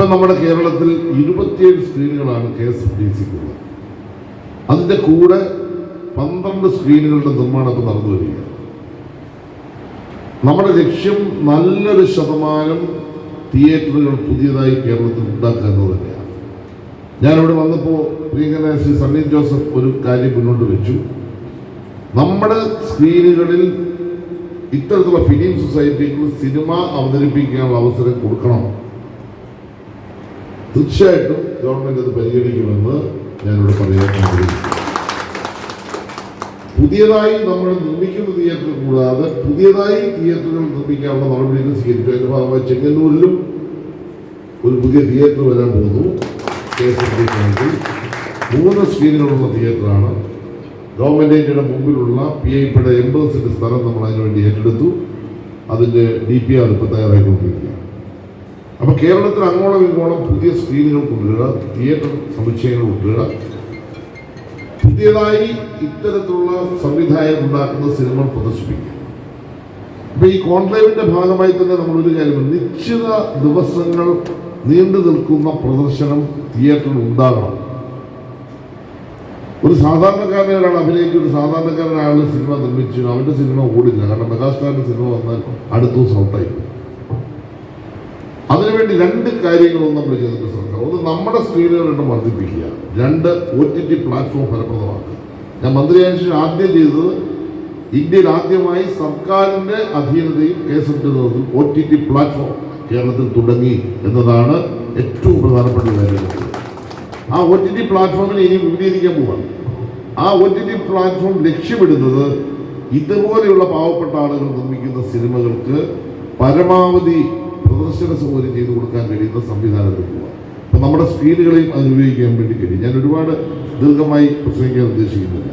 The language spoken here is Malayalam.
ഇപ്പം നമ്മുടെ കേരളത്തിൽ ഇരുപത്തിയേഴ് സ്ക്രീനുകളാണ് കെ എസ് എഫ് ഡി സിക്കുള്ളത് അതിന്റെ കൂടെ പന്ത്രണ്ട് സ്ക്രീനുകളുടെ നിർമ്മാണം ഇപ്പം നടന്നു വരിക നമ്മുടെ ലക്ഷ്യം നല്ലൊരു ശതമാനം തിയേറ്ററുകൾ പുതിയതായി കേരളത്തിൽ ഉണ്ടാക്കുക എന്നത് തന്നെയാണ്. ഞാനിവിടെ വന്നപ്പോൾ പ്രിയങ്കരനായ ശ്രീ സണ്ണി ജോസഫ് ഒരു കാര്യം മുന്നോട്ട് വെച്ചു. നമ്മുടെ സ്ക്രീനുകളിൽ ഇത്തരത്തിലുള്ള ഫിലിം സൊസൈറ്റികൾ സിനിമ അവതരിപ്പിക്കാനുള്ള അവസരം കൊടുക്കണം. തീർച്ചയായിട്ടും ഗവൺമെന്റ് അത് പരിഗണിക്കുമെന്ന് ഞാനിവിടെ പറയാൻ ആഗ്രഹിക്കുന്നു പുതിയതായി നമ്മൾ നിർമ്മിക്കുന്ന തിയേറ്റർ കൂടാതെ പുതിയതായി തിയേറ്ററുകൾ നിർമ്മിക്കാനുള്ള നടപടികൾ സ്വീകരിച്ചു. അതിന്റെ ഭാഗമായി ചെങ്ങന്നൂരിലും ഒരു പുതിയ തിയേറ്റർ വരാൻ പോകുന്നു. കെ മൂന്ന് സ്ക്രീനുകളുള്ള തിയേറ്ററാണ് ഗവൺമെന്റിന്റെ മുമ്പിലുള്ള പി ഐ പിയുടെ സെന്റ് സ്ഥലം നമ്മൾ അതിനുവേണ്ടി ഏറ്റെടുത്തു. അതിന്റെ ഡി പി ആർ ഇപ്പോൾ തയ്യാറായിക്കൊണ്ടിരിക്കുകയാണ്. അപ്പൊ കേരളത്തിൽ അങ്ങോളം ഇങ്ങോളം പുതിയ സ്ക്രീനുകൾ കൊണ്ടുവരിക തിയേറ്റർ സമുച്ചയങ്ങൾ കൊണ്ടുവരിക. പുതിയതായി ഇത്തരത്തിലുള്ള സംവിധായകർ ഉണ്ടാക്കുന്ന സിനിമകൾ പ്രദർശിപ്പിക്കുക. അപ്പൊ ഈ കോൺക്ലേവിന്റെ ഭാഗമായി തന്നെ നമ്മൾ ഒരു കാര്യം നിശ്ചിത ദിവസങ്ങൾ നീണ്ടു നിൽക്കുന്ന പ്രദർശനം തിയേറ്ററിൽ ഉണ്ടാകണം. ഒരു സാധാരണക്കാരനെ ഒരാൾ അഭിനയിച്ച് ഒരു ആൾ സിനിമ നിർമ്മിച്ചു അവന്റെ സിനിമ ഓടില്ല. കാരണം മെഗാസ്റ്റാറിന്റെ സിനിമ വന്നാൽ അടുത്ത ദിവസം ഔട്ടായി. പോകും. അതിനുവേണ്ടി രണ്ട് കാര്യങ്ങളും നമ്മൾ ചെയ്തിട്ടുണ്ട് സർക്കാർ. ഒന്ന് നമ്മുടെ സ്ക്രീനുകളുടെ വർദ്ധിപ്പിക്കുക രണ്ട് ഒ ടി ടി പ്ലാറ്റ്ഫോം ഫലപ്രദമാക്കുക. ഞാൻ മന്ത്രിയായ ശേഷം ആദ്യം ചെയ്തത് ഇന്ത്യയിൽ ആദ്യമായി സർക്കാരിന്റെ അധീനതയിൽ കേസെടുത്ത ഒ ടി ടി പ്ലാറ്റ്ഫോം കേരളത്തിൽ തുടങ്ങി എന്നതാണ് ഏറ്റവും പ്രധാനപ്പെട്ട കാര്യം. ആ ഒ ടി ടി പ്ലാറ്റ്ഫോമിനെ ഇനി വിപുലീകരിക്കാൻ പോവാണ്. ആ ഒ ടി ടി പ്ലാറ്റ്ഫോം ലക്ഷ്യമിടുന്നത് ഇതുപോലെയുള്ള പാവപ്പെട്ട ആളുകൾ നിർമ്മിക്കുന്ന സിനിമകൾക്ക് പരമാവധി പ്രദർശന സൗകര്യം ചെയ്തു കൊടുക്കാൻ കഴിയുന്ന സംവിധാനത്തിൽ പോവാം. അപ്പം നമ്മുടെ സ്ക്രീനുകളെയും അത് ഉപയോഗിക്കാൻ വേണ്ടി കഴിയും. ഞാൻ ഒരുപാട് ദീർഘമായി പ്രസംഗിക്കാൻ ഉദ്ദേശിക്കുന്നില്ല.